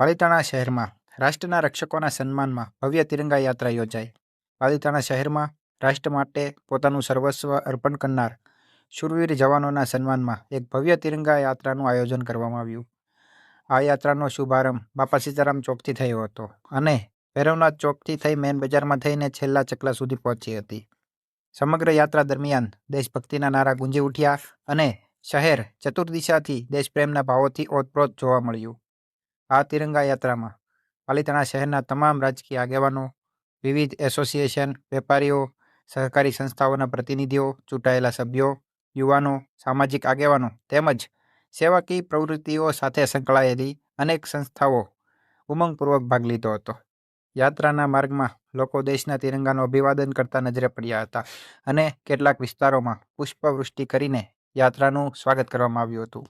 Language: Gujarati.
પાલિતાણા શહેરમાં રાષ્ટ્રના રક્ષકોના સન્માનમાં ભવ્ય તિરંગા યાત્રા યોજાઈ. પાલિતાણા શહેરમાં રાષ્ટ્ર માટે પોતાનું સર્વસ્વ અર્પણ કરનાર શૂરવીર જવાનોના સન્માનમાં એક ભવ્ય તિરંગા યાત્રાનું આયોજન કરવામાં આવ્યું. આ યાત્રાનો શુભારંભ બાપા સીતારામ ચોકથી થયો હતો અને ભૈરવનાથ ચોકથી થઈ મેન બજારમાં થઈને છેલ્લા ચકલા સુધી પહોંચી હતી. સમગ્ર યાત્રા દરમિયાન દેશભક્તિના નારા ગુંજી ઉઠ્યા અને શહેર ચતુર્દિશાથી દેશપ્રેમના ભાવોથી ઓતપ્રોત જોવા મળ્યું. આ તિરંગા યાત્રામાં પાલિતાણા શહેરના તમામ રાજકીય આગેવાનો, વિવિધ એસોસિએશન, વેપારીઓ, સહકારી સંસ્થાઓના પ્રતિનિધિઓ, ચૂંટાયેલા સભ્યો, યુવાનો, સામાજિક આગેવાનો તેમજ સેવાકીય પ્રવૃત્તિઓ સાથે સંકળાયેલી અનેક સંસ્થાઓ ઉમંગપૂર્વક ભાગ લીધો હતો. યાત્રાના માર્ગમાં લોકો દેશના તિરંગાનું અભિવાદન કરતા નજરે પડ્યા હતા અને કેટલાક વિસ્તારોમાં પુષ્પવૃષ્ટિ કરીને યાત્રાનું સ્વાગત કરવામાં આવ્યું હતું.